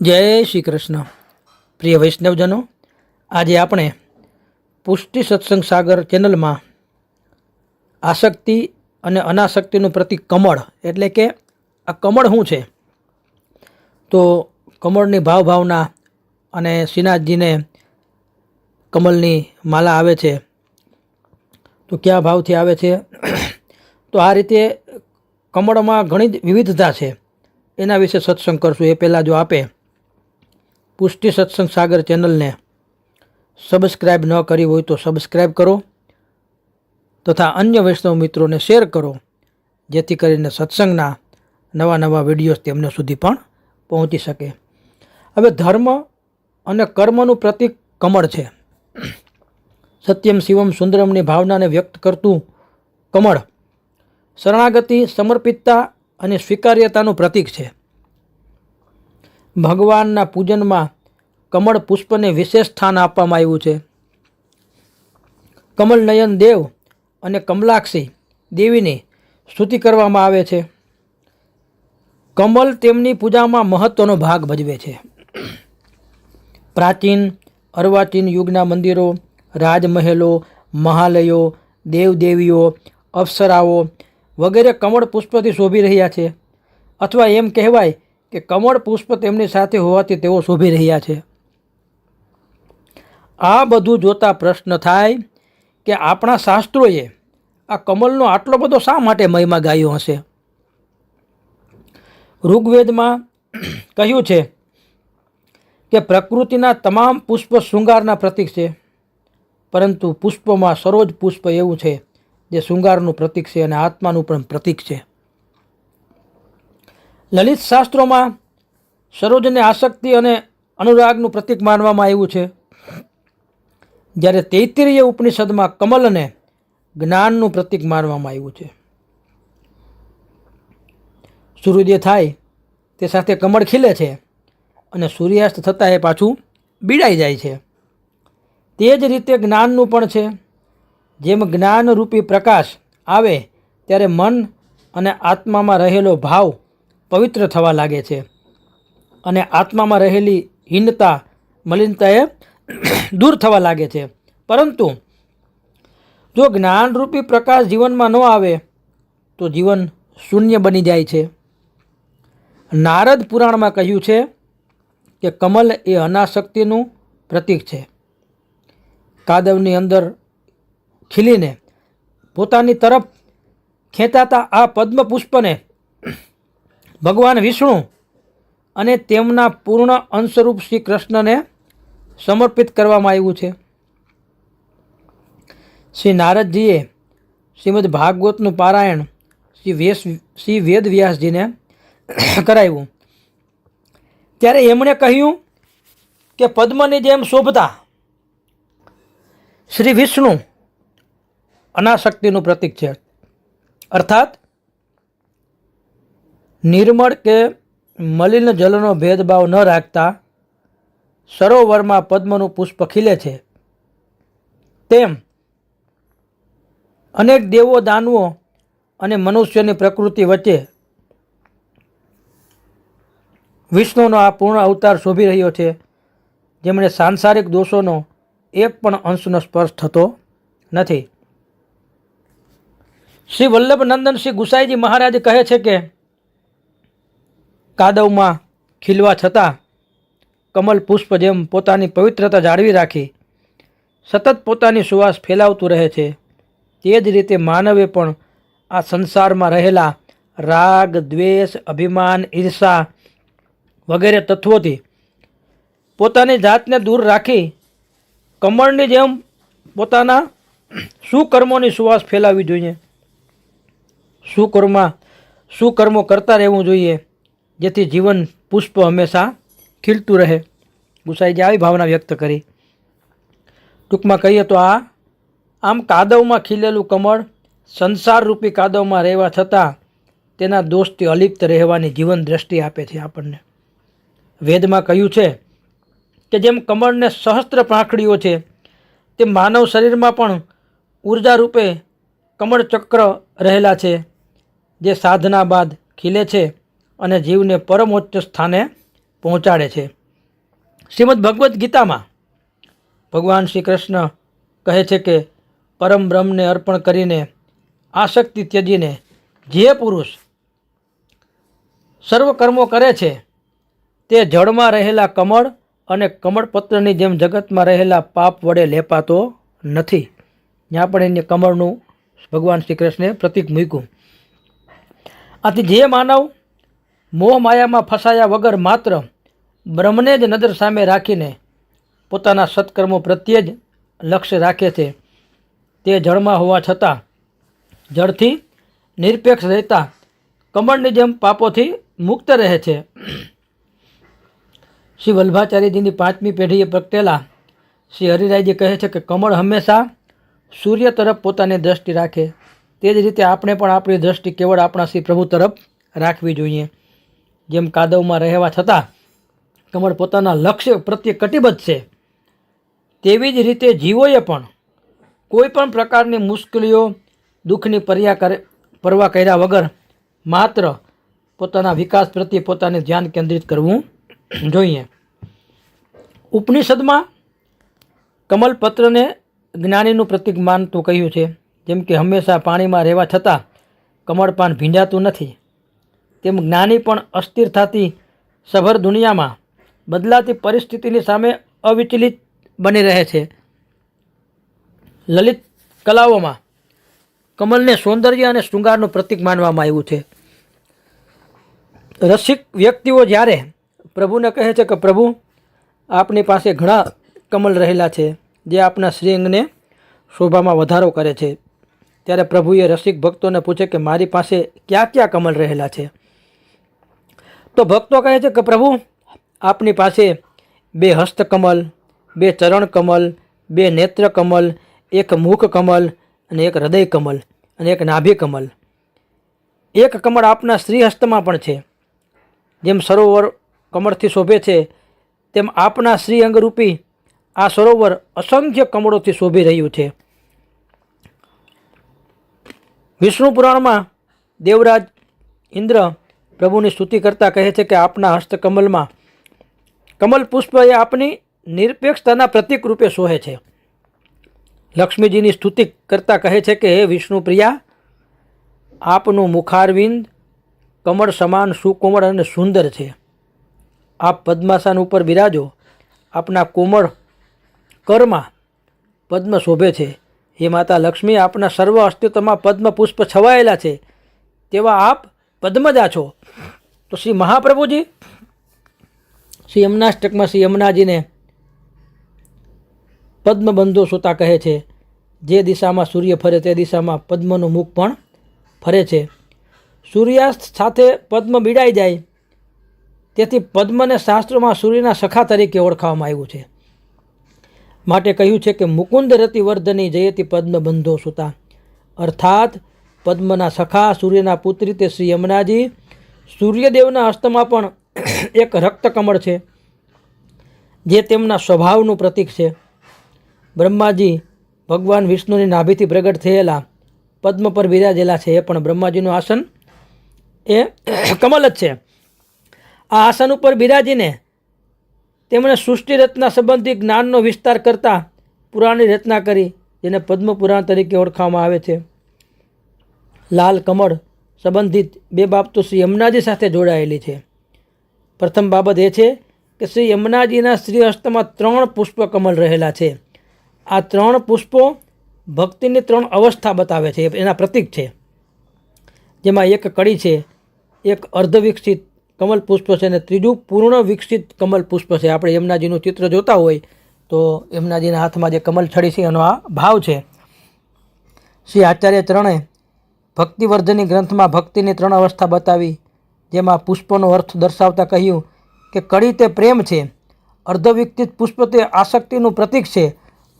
જય શ્રી કૃષ્ણ. પ્રિય વૈષ્ણવજનો, આજે આપણે પુષ્ટિ સત્સંગ સાગર ચેનલમાં આસક્તિ અને અનાસક્તિનું પ્રતિક કમળ, એટલે કે આ કમળ શું છે? તો કમળની ભાવભાવના અને શ્રીનાથજીને કમળની માલા આવે છે. તો કયા ભાવથી આવે છે? તો આ રીતે કમળમાં ઘણી જ વિવિધતા છે. એના વિશે સત્સંગ કરશું. એ પહેલાં જો આપે પુષ્ટિ સત્સંગ સાગર ચેનલને સબસ્ક્રાઈબ ન કરી હોય તો સબસ્ક્રાઈબ કરો તથા અન્ય વૈષ્ણવ મિત્રોને શેર કરો, જેથી કરીને સત્સંગના નવા નવા વિડીયોઝ તેમને સુધી પણ પહોંચી શકે. હવે ધર્મ અને કર્મનું પ્રતીક કમળ છે. સત્યમ શિવમ સુંદરમની ભાવનાને વ્યક્ત કરતું કમળ શરણાગતિ, સમર્પિતતા અને સ્વીકાર્યતાનું પ્રતીક છે. ભગવાનના પૂજનમાં કમળ પુષ્પને વિશેષ સ્થાન આપવામાં આવ્યું છે. કમલનયન દેવ અને કમલાક્ષી દેવીની સ્તુતિ કરવામાં આવે છે. કમલ તેમની પૂજામાં મહત્વનો ભાગ ભજવે છે. પ્રાચીન અર્વાચીન યુગના મંદિરો, રાજમહેલો, મહાલયો, દેવદેવીઓ, અપ્સરાઓ વગેરે કમળ પુષ્પથી શોભી રહ્યા છે. અથવા એમ કહેવાય કે કમળ પુષ્પ તેમની સાથે હોવાથી તેઓ શોભી રહ્યા છે. આ બધું જોતા પ્રશ્ન થાય કે આપણા શાસ્ત્રોએ આ કમલનો આટલો બધો શા માટે મહિમા ગાયો હશે? ઋગ્વેદમાં કહ્યું છે કે પ્રકૃતિના તમામ પુષ્પ શૃંગારના પ્રતીક છે, પરંતુ પુષ્પમાં સરોજ પુષ્પ એવું છે જે શૃંગારનું પ્રતીક છે અને આત્માનું પણ પ્રતીક છે. લલિત શાસ્ત્રોમાં સરોજને આસક્તિ અને અનુરાગનું પ્રતીક માનવામાં આવ્યું છે. જ્યારે તૈત્તિરીય ઉપનિષદમાં કમલને જ્ઞાનનું પ્રતીક માનવામાં આવ્યું છે. સૂર્યોદય થાય તે સાથે કમળ ખીલે છે અને સૂર્યાસ્ત થતાં એ પાછું બીડાઈ જાય છે. તે જ રીતે જ્ઞાનનું પણ છે. જેમ જ્ઞાનરૂપી પ્રકાશ આવે ત્યારે મન અને આત્મામાં રહેલો ભાવ પવિત્ર થવા લાગે છે. અને આત્મામાં રહેલી હીનતા મલિનતા એ દૂર થવા લાગે છે. પરંતુ, જો જ્ઞાનરૂપી પ્રકાશ જીવનમાં ન આવે, તો જીવન શૂન્ય બની જાય છે. નારદ પુરાણમાં કહ્યું છે કે કમલ એ અનાશક્તિનું પ્રતીક છે. કાદવની અંદર ખીલીને પોતાની તરફ ખેંચાતા આ પદ્મ પુષ્પને ભગવાન વિષ્ણુ અને તેમના પૂર્ણ અંશરૂપ શ્રી કૃષ્ણને સમર્પિત કરવામાં આવ્યું છે. શ્રી નારદજીએ શ્રીમદ ભાગવતનું પારાયણ શ્રી વેશ, શ્રી વેદવ્યાસજીને કરાવ્યું. ત્યારે એમણે કહ્યું કે પદ્મની જેમ શોભતા શ્રી વિષ્ણુ અનાશક્તિનું પ્રતીક છે. અર્થાત નિર્મળ કે મલિન જલનો ભેદભાવ ન રાખતા સરોવરમાં પદ્મનું પુષ્પ ખીલે છે. તેમ અનેક દેવો દાનવો અને મનુષ્યની પ્રકૃતિ વચ્ચે વિષ્ણુનો આ પૂર્ણ અવતાર શોભી રહ્યો છે, જેમણે સાંસારિક દોષોનો એક પણ અંશનો સ્પર્શ થતો નથી. શ્રી વલ્લભનંદન શ્રી ગુસાઈજી મહારાજ કહે છે કે કાદવમાં ખીલવા છતાં કમલ પુષ્પ જેમ પોતાની પવિત્રતા જાળવી રાખી, સતત પોતાની સુવાસ ફેલાવતું રહે છે. તે જ રીતે માનવે પણ આ સંસારમાં રહેલા રાગ, દ્વેષ, અભિમાન, ઈર્ષા વગેરે તત્વોથી પોતાની જાતને દૂર રાખી કમળની જેમ પોતાના સુકર્મોની સુવાસ ફેલાવવી જોઈએ. સુકર્મા, સુકર્મો કરતા રહેવું જોઈએ. જેથી જીવન પુષ્પ હંમેશા ખીલતું રહે. ગુસાઈજી આવી ભાવના વ્યક્ત કરી. ટૂંકમાં કહીએ તો આ, આમ કાદવમાં ખીલેલું કમળ સંસારરૂપી કાદવમાં રહેવા છતાં તેના દોષથી અલિપ્ત રહેવાની જીવન દ્રષ્ટિ આપે છે આપણને. વેદમાં કહ્યું છે કે જેમ કમળને સહસ્ત્ર પાંખડીઓ છે તે માનવ શરીરમાં પણ ઊર્જા રૂપે કમળ ચક્ર રહેલા છે, જે સાધના બાદ ખીલે છે. અને જીવને પરમોચ્ચ સ્થાને પહોંચાડે છે. શ્રીમદ ભગવદ્ ગીતામાં ભગવાન શ્રી કૃષ્ણ કહે છે કે, પરમ બ્રહ્મને અર્પણ કરીને આસક્તિ ત્યજીને જે પુરુષ સર્વ કર્મો કરે છે, તે જળમાં રહેલા કમળ અને કમળપત્રની જેમ જગતમાં રહેલા પાપ વડે લેપાતો નથી. ત્યાં પણ એને કમળનું ભગવાન શ્રી કૃષ્ણે પ્રતિક મૂક્યું. આથી જે માનવ મોહ માયામાં ફસાયા વગર માત્ર બ્રહ્મને જ નજર સામે રાખીને પોતાના સત્કર્મો પ્રત્યે જ લક્ષ્ય રાખે છે. તે જળમાં હોવા છતાં જળથી નિરપેક્ષ રહેતા કમળની જેમ પાપોથી મુક્ત રહે છે. શ્રી વલ્ભાચાર્યજીની પાંચમી પેઢીએ પ્રગટેલા શ્રી હરિરાયજી કહે છે કે કમળ હંમેશા સૂર્ય તરફ પોતાની દ્રષ્ટિ રાખે. તે જ રીતે આપણે પણ આપણી દ્રષ્ટિ કેવળ આપણા શ્રી પ્રભુ તરફ રાખવી જોઈએ. જેમ કાદવમાં રહેવા છતાં કમળ પોતાના લક્ષ્ય પ્રત્યે કટિબદ્ધ છે, તેવી જ રીતે જીવોએ પણ કોઈ પણ પ્રકારની મુશ્કેલીઓ, દુઃખની પર્યા કરે, પરવા કર્યા વગર માત્ર પોતાના વિકાસ પ્રત્યે પોતાને ધ્યાન કેન્દ્રિત કરવું જોઈએ. ઉપનિષદમાં કમલપત્રને જ્ઞાનીનું પ્રતીક માનતું કહ્યું છે, જેમ કે હંમેશા પાણીમાં રહેવા છતાં કમળપાન ભીંજાતું નથી. તેમ જ્ઞાની પણ અસ્થિર થતી સભર દુનિયામાં બદલાતી પરિસ્થિતિની સામે અવિચલિત બની રહે છે. લલિત કલાઓમાં કમલને સૌંદર્ય અને શૃંગારનું પ્રતીક માનવામાં આવ્યું છે. રસિક વ્યક્તિઓ જ્યારે પ્રભુને કહે છે કે, પ્રભુ, આપની પાસે ઘણા કમલ રહેલા છે, જે આપના શ્રીઅંગને શોભામાં વધારો કરે છે. ત્યારે પ્રભુએ રસિક ભક્તોને પૂછે કે, મારી પાસે ક્યાં ક્યાં કમલ રહેલા છે? તો ભક્તો કહે છે કે પ્રભુ, આપની પાસે બે હસ્તકમલ, બે ચરણ કમલ બે નેત્ર કમલ એક મુખ કમલ અને એક હૃદય કમલ અને એક નાભી કમલ એક કમળ આપના શ્રીહસ્તમાં પણ છે. જેમ સરોવર કમળથી શોભે છે, તેમ આપના શ્રી અંગરૂપી આ સરોવર અસંખ્ય કમળોથી શોભી રહ્યું છે. વિષ્ણુ પુરાણમાં દેવરાજ ઇન્દ્ર પ્રભુની સ્તુતિ કરતા કહે છે કે આપના હસ્તકમલમાં કમલ પુષ્પ એ આપની નિરપેક્ષતાના પ્રતિક રૂપે શોહે છે. લક્ષ્મીજીની સ્તુતિ કરતા કહે છે કે, હે વિષ્ણુ પ્રિયા, આપનું મુખારવિંદ કમળ સમાન સુકોમળ અને સુંદર છે. આપ પદ્માસન ઉપર બિરાજો. આપના કોમળ કરમાં પદ્મ શોભે છે. હે માતા લક્ષ્મી, આપના સર્વ અસ્તિત્વમાં પદ્મ પુષ્પ છવાયેલા છે. તેવા આપ પદ્મજા છો. તો શ્રી મહાપ્રભુજી, શ્રી યમનાષ્ટકમાં શ્રી યમુનાજીને પદ્મબંધો સુતા કહે છે. જે દિશામાં સૂર્ય ફરે તે દિશામાં પદ્મનું મુખ પણ ફરે છે. સૂર્યાસ્ત સાથે પદ્મ બીડાઈ જાય, તેથી પદ્મને શાસ્ત્રોમાં સૂર્યના સખા તરીકે ઓળખવામાં આવ્યું છે. માટે કહ્યું છે કે મુકુંદ રતિવર્ધની જયતી પદ્મબંધો સુતા. અર્થાત પદ્મના સખા, સૂર્યના પુત્રી તે શ્રી યમુનાજી. સૂર્યદેવના હસ્તમાં પણ એક રક્તકમળ છે, જે તેમના સ્વભાવનું પ્રતીક છે. બ્રહ્માજી ભગવાન વિષ્ણુની નાભીથી પ્રગટ થયેલા પદ્મ પર બિરાજેલા છે, એ પણ બ્રહ્માજીનું આસન. એ કમલ જ છે. આ આસન ઉપર બિરાજીને તેમણે સૃષ્ટિ રચના સંબંધી જ્ઞાનનો વિસ્તાર કરતા પુરાણની રચના કરી, જેને પદ્મ પુરાણ તરીકે ઓળખવામાં આવે છે. લાલ કમળ સંબંધિત બે બાબતો શ્રી યમુનાજી સાથે જોડાયેલી છે. પ્રથમ બાબત એ છે કે શ્રી યમુનાજીના શ્રી હસ્તમાં ત્રણ પુષ્પ કમલ રહેલા છે. આ ત્રણ પુષ્પો ભક્તિની ત્રણ અવસ્થા બતાવે છે, એના પ્રતીક છે. જેમાં એક કડી છે, એક અર્ધ વિકસિત કમલ પુષ્પ છે અને ત્રીજું પૂર્ણ વિકસિત કમલ પુષ્પ છે. આપણે યમુનાજીનું ચિત્ર જોતા હોય તો યમુનાજીના હાથમાં જે કમલ છડી છે એનો આ ભાવ છે. શ્રી આચાર્ય ત્રણે ભક્તિવર્ધની ગ્રંથમાં ભક્તિની ત્રણ અવસ્થા બતાવી, જેમાં પુષ્પનો અર્થ દર્શાવતા કહ્યું કે કડી તે પ્રેમ છે, અર્ધવિકસિત પુષ્પ તે આસક્તિનું પ્રતીક છે,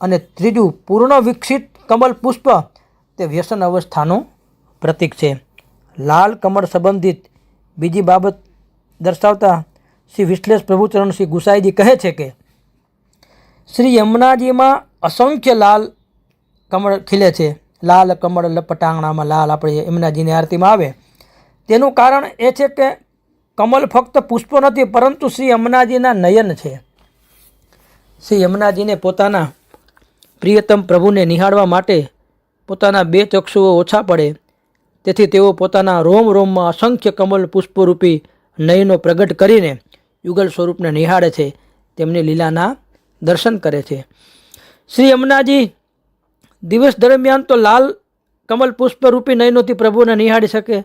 અને ત્રીજું પૂર્ણ વિકસિત કમલ પુષ્પ તે વ્યસન અવસ્થાનું પ્રતીક છે. લાલ કમળ સંબંધિત બીજી બાબત દર્શાવતા શ્રી વિશ્લેષ પ્રભુચરણ શ્રી ગુસાઈજી કહે છે કે, શ્રી યમુનાજીમાં અસંખ્ય લાલ કમળ ખીલે છે. લાલ કમળ લપટાંગણામાં લાલ આપણે યમુનાજીની આરતીમાં આવે. તેનું કારણ એ છે કે કમલ ફક્ત પુષ્પો નથી, પરંતુ શ્રી યમુનાજીના નયન છે. શ્રી યમુનાજીને પોતાના પ્રિયતમ પ્રભુને નિહાળવા માટે પોતાના બે ચક્ષુઓ ઓછા પડે. તેથી તેઓ પોતાના રોમ રોમમાં અસંખ્ય કમલ પુષ્પરૂપી નયનો પ્રગટ કરીને યુગલ સ્વરૂપને નિહાળે છે. તેમની લીલાના દર્શન કરે છે. શ્રી યમુનાજી દિવસ દરમિયાન તો લાલ કમલ પુષ્પરૂપી નયનોથી પ્રભુને નિહાળી શકે.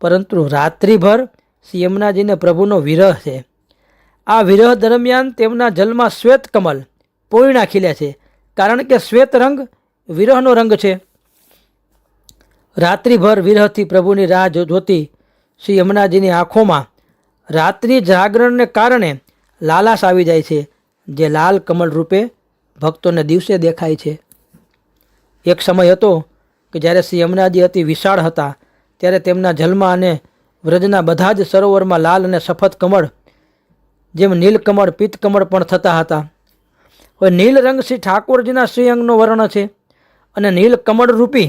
પરંતુ રાત્રિભર શ્રી યમુનાજીને પ્રભુનો વિરહ છે. આ વિરહ દરમિયાન તેમના જલમાં શ્વેત કમલ પોઈણા ખીલ્યા છે. કારણ કે શ્વેત રંગ વિરહનો રંગ છે. રાત્રિભર વિરહથી પ્રભુની રાહ જોતી શ્રી યમુનાજીની આંખોમાં રાત્રિ જાગરણને કારણે લાલાશ આવી જાય છે, જે લાલ કમલ રૂપે ભક્તોને દિવસે દેખાય છે. એક સમય હતો કે જ્યારે શ્રી યમુનાજી અતિ વિશાળ હતા, ત્યારે તેમના જલમાં અને વ્રજના બધા જ સરોવરમાં લાલ અને સફેદ કમળ, જેમ નીલકમળ પિત્તકમળ પણ થતા હતા. હવે નીલ રંગ શ્રી ઠાકોરજીના શ્રીઅંગનો વર્ણ છે અને નીલ કમળ રૂપી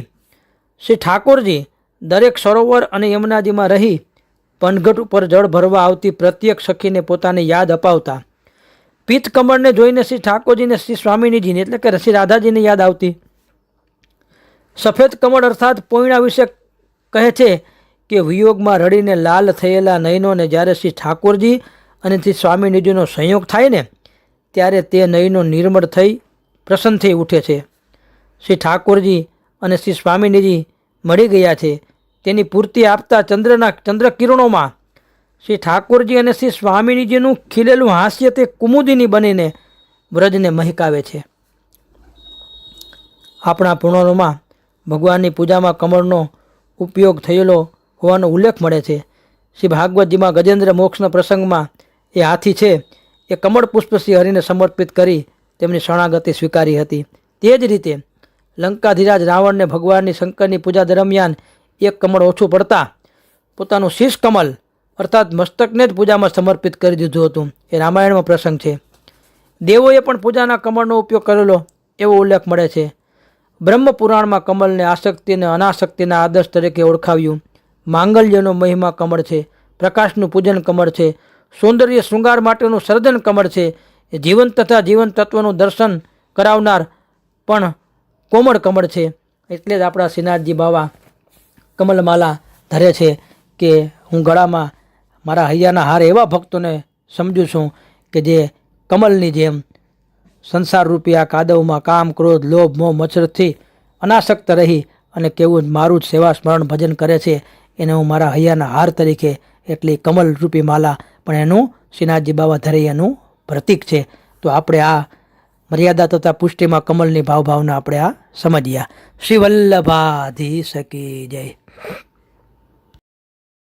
શ્રી ઠાકોરજી દરેક સરોવર અને યમુનાજીમાં રહી પનઘટ ઉપર જળ ભરવા આવતી પ્રત્યેક સખીને પોતાની યાદ અપાવતા. પિત્ત કમળને જોઈને શ્રી ઠાકોરજીને શ્રી સ્વામિનીજીને એટલે કે શ્રી રાધાજીને યાદ આવતી. સફેદ કમળ અર્થાત પોઈણા વિશે કહે છે કે વિયોગમાં રડીને લાલ થયેલા નયનોને જ્યારે શ્રી ઠાકોરજી અને શ્રી સ્વામીનિધિનો સંયોગ થાય ને, ત્યારે તે નયનો નિર્મળ થઈ પ્રસન્ન થઈ ઉઠે છે. શ્રી ઠાકોરજી અને શ્રી સ્વામિનીજી મળી ગયા છે. તેની પૂર્તિ આપતા ચંદ્રના ચંદ્ર કિરણોમાં શ્રી ઠાકોરજી અને શ્રી સ્વામિનીજીનું ખીલેલું હાસ્ય તે કુમુદિની બનીને વ્રજને મહેકાવે છે. આપણા પુરાણોમાં ભગવાનની પૂજામાં કમળનો ઉપયોગ થયેલો હોવાનો ઉલ્લેખ મળે છે. શ્રી ભાગવતજીમાં ગજેન્દ્ર મોક્ષના પ્રસંગમાં એ હાથી છે, એ કમળ પુષ્પ શ્રી હરિને સમર્પિત કરી તેમની શરણાગતિ સ્વીકારી હતી. તે જ રીતે લંકાધીરાજ રાવણને ભગવાનની શંકરની પૂજા દરમિયાન એક કમળ ઓછું પડતા પોતાનું શીશ કમલ અર્થાત મસ્તકને જ પૂજામાં સમર્પિત કરી દીધું હતું. એ રામાયણમાં પ્રસંગ છે. દેવોએ પણ પૂજાના કમળનો ઉપયોગ કરેલો એવો ઉલ્લેખ મળે છે. બ્રહ્મ પુરાણમાં કમલને આસક્તિ અને અનાસક્તિના આદર્શ તરીકે ઓળખાવ્યું. માંગલ્યનો મહિમા કમળ છે, પ્રકાશનું પૂજન કમળ છે, સૌંદર્ય શૃંગાર માટેનું સર્જન કમળ છે, એ જીવન તથા જીવન તત્વનું દર્શન કરાવનાર પણ કોમળ કમળ છે. એટલે જ આપણા શ્રીનાથજી બાવા કમલમાલા ધરે છે કે હું ગળામાં મારા હૈયાના હાર એવા ભક્તોને સમજું છું કે જે કમલની જેમ સંસારરૂપી આ કાદવમાં કામ, ક્રોધ, લોભ, મોહ, મચ્છરથી અનાસક્ત રહી અને કેવું મારું જ સેવા સ્મરણ ભજન કરે છે, એને હું મારા હૈયાના હાર તરીકે એટલી કમલ રૂપી માલા, પણ એનું શ્રીનાથજી બાબા ધરૈયાનું પ્રતીક છે. તો આપણે આ મર્યાદા તથા પુષ્ટિમાં કમલની ભાવભાવના આપણે આ સમજ્યા. શ્રી વલ્લભાધી સકી જય.